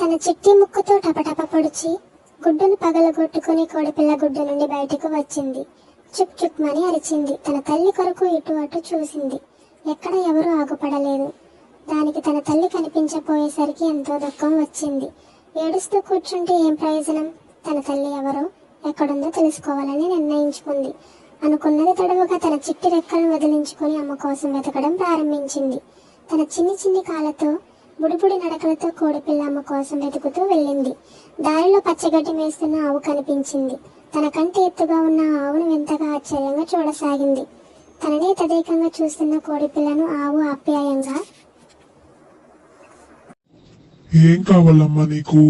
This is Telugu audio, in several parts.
తన చిట్టి ముక్కుతో టపటప పొడిచి గుడ్డును పగలగొట్టుకుని కోడిపిల్ల గుడ్డు నుండి బయటకు వచ్చింది. చుప్ చుప్ మని అరిచింది. తన తల్లి కొరకు ఇటు అటు చూసింది. ఎక్కడ ఎవరూ ఆగుపడలేదు. దానికి తన తల్లి కనిపించపోయేసరికి ఎంతో దుఃఖం వచ్చింది. ఏడుస్తూ కూర్చుంటే ఏం ప్రయోజనం? తన తల్లి ఎవరో ఎక్కడుందో తెలుసుకోవాలని నిర్ణయించుకుంది. అనుకున్నది తడవుగా తన చిట్టి రెక్కలను వదిలించుకొని అమ్మ కోసం వెతకడం ప్రారంభించింది. తన చిన్ని చిన్ని కాళ్ళతో బుడిబుడి నడకలతో కోడిపిల్ల అమ్మ కోసం వెతుకుతూ వెళ్ళింది. దారిలో పచ్చగడ్డి మేస్తున్న ఆవు కనిపించింది. తన కంటి ఎత్తుగా ఉన్న ఆవును వింతగా ఆశ్చర్యంగా చూడసాగింది. తననే తదేకంగా చూస్తున్న కోడిపిల్లను ఆవు ఆప్యాయంగా ఏం కావాలమ్మా నీకు?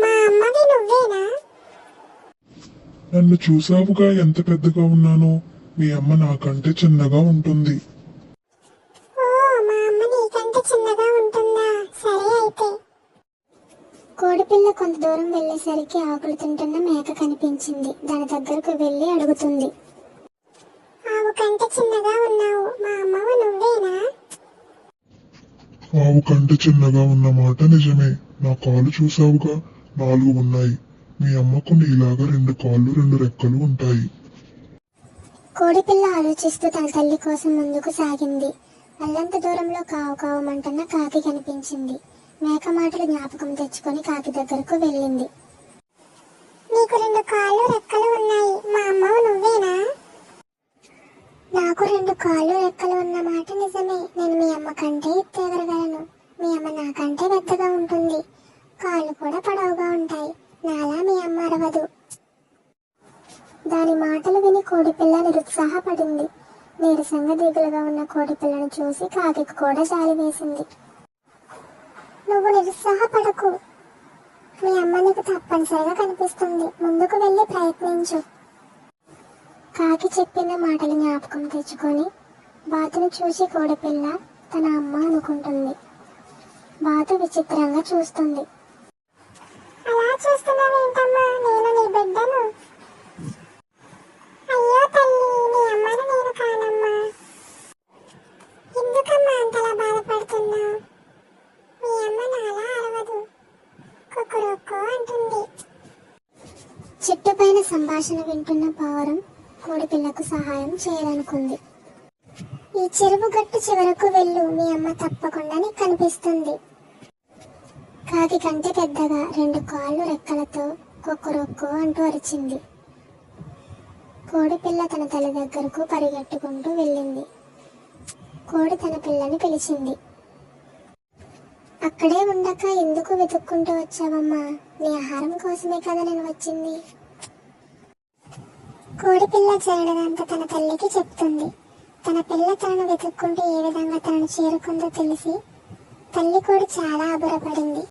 మా అమ్మవి నువ్వేనా? నన్ను చూసావుగా ఎంత పెద్దగా ఉన్నానో. మీ అమ్మ నాకంటే చిన్నగా ఉంటుంది. అయితే కోడిపిల్ల కొంత దూరం వెళ్ళేసరికి ఆకులు తింటున్న మేక కనిపించింది. దాని దగ్గరకు వెళ్ళి అడుగుతుంది. ఆవు కంటే చిన్నగా ఉన్నావు. మా అమ్మవు నువ్వేనా? ఆవు కంటే చిన్నగా ఉన్న మాట నిజమే. నా కాలు చూసావుగా నాలుగు ఉన్నాయి. మీ అమ్మకు నీలాగా రెండు కాళ్ళు రెండు రెక్కలు ఉంటాయి. కోడిపిల్ల ఆలోచిస్తూ తన తల్లి కోసం ముందుకు సాగింది. అల్లంత దూరంలో కావు కావమంటున్న కాకి కనిపించింది. మేక మాటలు జ్ఞాపకం తెచ్చుకొని కాకి దగ్గరకు వెళ్ళింది. నీకు రెండు కాళ్ళు రెక్కలు ఉన్నాయి. మా అమ్మవు నువ్వేనా? నాకు రెండు కాళ్ళు రెక్కలు ఉన్న మాట నిజమే. నేను మీ అమ్మ కంటే ఎత్తు మీ అమ్మ నాకంటే పెద్దగా ఉంటుంది. కాళ్ళు కూడా పొడవుగా ఉంటాయి. నాలా మీ అమ్మ అరవదు. దాని మాటలు విని కోడిపిల్ల నిరుత్సాహపడింది. నీరసంగా దిగులుగా ఉన్న కోడిపిల్లను చూసి కాకి కూడా జాలి వేసింది. నువ్వు నిరుత్సాహపడకు. మీ అమ్మ నీకు తప్పనిసరిగా కనిపిస్తుంది. ముందుకు వెళ్ళి ప్రయత్నించు. కాకి చెప్పిన మాటలు జ్ఞాపకం తెచ్చుకొని బాతును చూసి కోడిపిల్ల తన అమ్మ అనుకుంటుంది. బాతు విచిత్రంగా చూస్తుంది అలా చూస్తున్నావేంటమ్మా నేను నీ బిడ్డను అయ్యో తల్లి నీ అమ్మను నేను కానమ్మా ఎందుకమ్మా అంతలా బాధపడుతున్నావు మీ అమ్మ నాలా అరవదు కుక్కురొక్కో అంటుంది చెట్టుపైన సంభాషణ వింటున్న పావురం కోడిపిల్లకు సహాయం చేయాలనుకుంది. ఈ చెరువు గట్టు చివరకు వెళ్ళు మీ అమ్మ తప్పకుండా నీకు కనిపిస్తుంది. కాకి కంటే పెద్దగా రెండు కాళ్ళు రెక్కలతో కుక్కరొక్కో అంటూ అరిచింది. కోడిపిల్ల తన తల్లి దగ్గరకు పరిగెట్టుకుంటూ వెళ్ళింది. కోడి తన పిల్లని పిలిచింది. అక్కడే ఉండక ఎందుకు వెతుక్కుంటూ వచ్చావమ్మా? నీ ఆహారం కోసమే కదా నేను వచ్చింది. కోడిపిల్ల చేరడదంతా తన తల్లికి చెప్తుంది. తన పిల్ల తనను వెతుక్కుంటూ ఏ విధంగా తనను చేరుకుందో తెలిసి తల్లి కోడి చాలా అబురపడింది